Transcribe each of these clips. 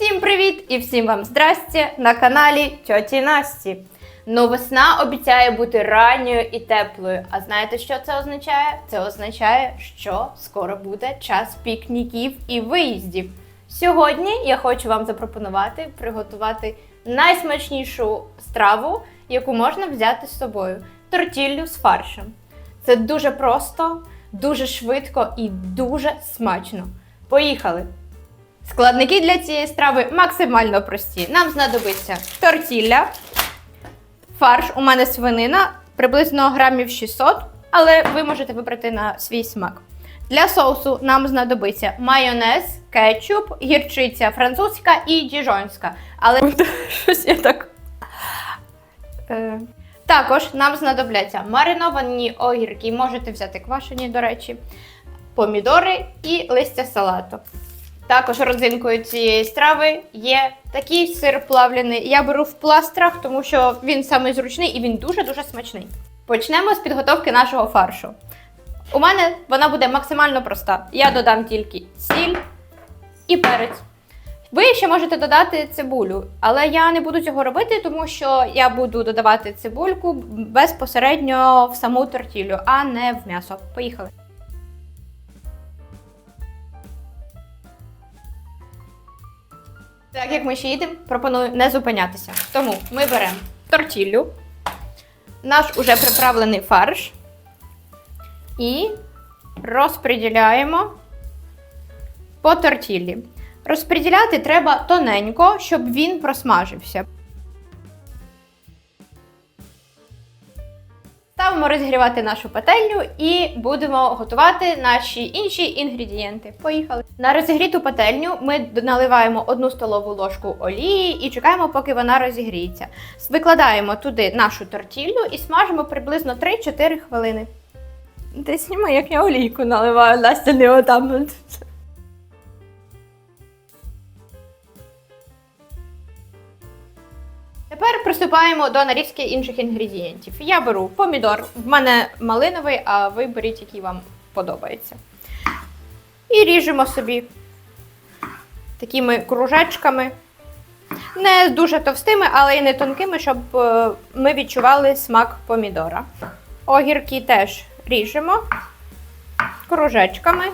Всім привіт і всім вам здрасте на каналі Тьоті Насті. Ну, весна обіцяє бути ранньою і теплою. А знаєте, що це означає? Це означає, що скоро буде час пікніків і виїздів. Сьогодні я хочу вам запропонувати приготувати найсмачнішу страву, яку можна взяти з собою тортіллю з фаршем. Це дуже просто, дуже швидко і дуже смачно. Поїхали! Складники для цієї страви максимально прості. Нам знадобиться тортілля, фарш, у мене свинина, приблизно грамів 600, але ви можете вибрати на свій смак. Для соусу нам знадобиться майонез, кетчуп, гірчиця французька і діжонська. Але щось я так. Е, Також нам знадобляться мариновані огірки, можете взяти квашені, до речі, помідори і листя салату. Також родзинкою цієї страви є такий сир плавлений. Я беру в пластрах, тому що він самий зручний і він дуже-дуже смачний. Почнемо з підготовки нашого фаршу. У мене вона буде максимально проста. Я додам тільки сіль і перець. Ви ще можете додати цибулю, але я не буду цього робити, тому що я буду додавати цибульку безпосередньо в саму тортілю, а не в м'ясо. Поїхали. Так як ми ще їдемо, пропоную не зупинятися. Тому ми беремо тортіллю, наш уже приправлений фарш і розподіляємо по тортіллі. Розподіляти треба тоненько, щоб він просмажився. Ставимо розігрівати нашу пательню і будемо готувати наші інші інгредієнти. Поїхали. На розігріту пательню ми наливаємо одну столову ложку олії і чекаємо, поки вона розігріється. Викладаємо туди нашу тортіллю і смажимо приблизно 3-4 хвилини. Ти знімай, як я олійку наливаю, Настя не отам. Тепер приступаємо до нарізки інших інгредієнтів. Я беру помідор, в мене малиновий, а ви беріть, який вам подобається. І ріжемо собі такими кружечками. Не дуже товстими, але й не тонкими, щоб е, ми відчували смак помідора. Огірки теж ріжемо кружечками.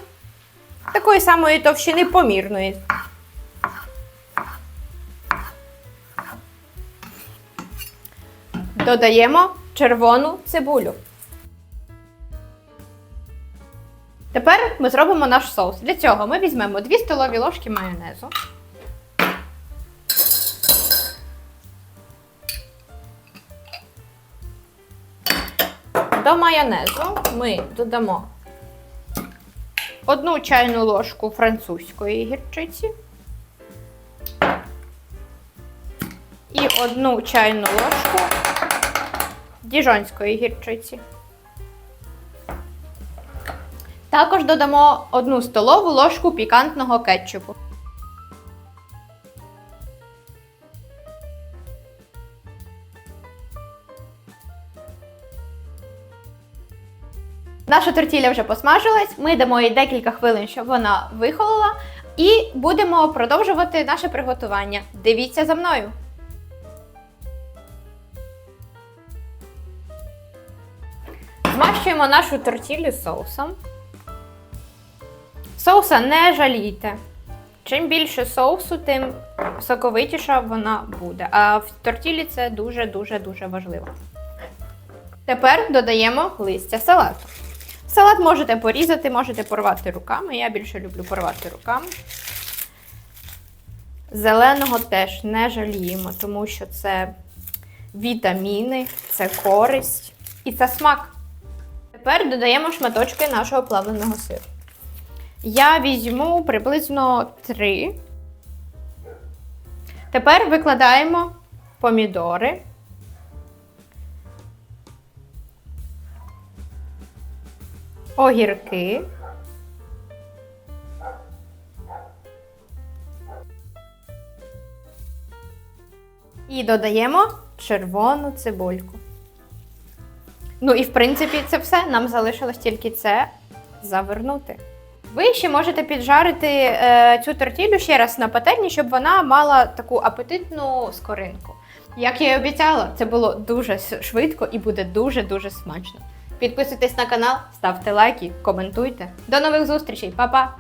Такої самої товщини помірної. Додаємо червону цибулю. Тепер ми зробимо наш соус. Для цього ми візьмемо 2 столові ложки майонезу. До майонезу ми додамо одну чайну ложку французької гірчиці і одну чайну ложку діжонської гірчиці. Також додамо одну столову ложку пікантного кетчупу. Наша тортілля вже посмажилась. Ми дамо їй декілька хвилин, щоб вона вихолола, і будемо продовжувати наше приготування. Дивіться за мною. Змащуємо нашу тортіллю соусом. Соуса не жалійте. Чим більше соусу, тим соковитіша вона буде. А в тортілі це дуже-дуже-дуже важливо. Тепер додаємо листя салату. Салат можете порізати, можете порвати руками. Я більше люблю порвати руками. Зеленого теж не жаліємо, тому що це вітаміни, це користь і це смак. Тепер додаємо шматочки нашого плавленого сиру. Я візьму приблизно 3. Тепер викладаємо помідори. Огірки. І додаємо червону цибульку. Ну і в принципі це все. Нам залишилось тільки це завернути. Ви ще можете піджарити е, цю тортілю ще раз на пательні, щоб вона мала таку апетитну скоринку. Як я і обіцяла, це було дуже швидко і буде дуже-дуже смачно. Підписуйтесь на канал, ставте лайки, коментуйте. До нових зустрічей, Па-па!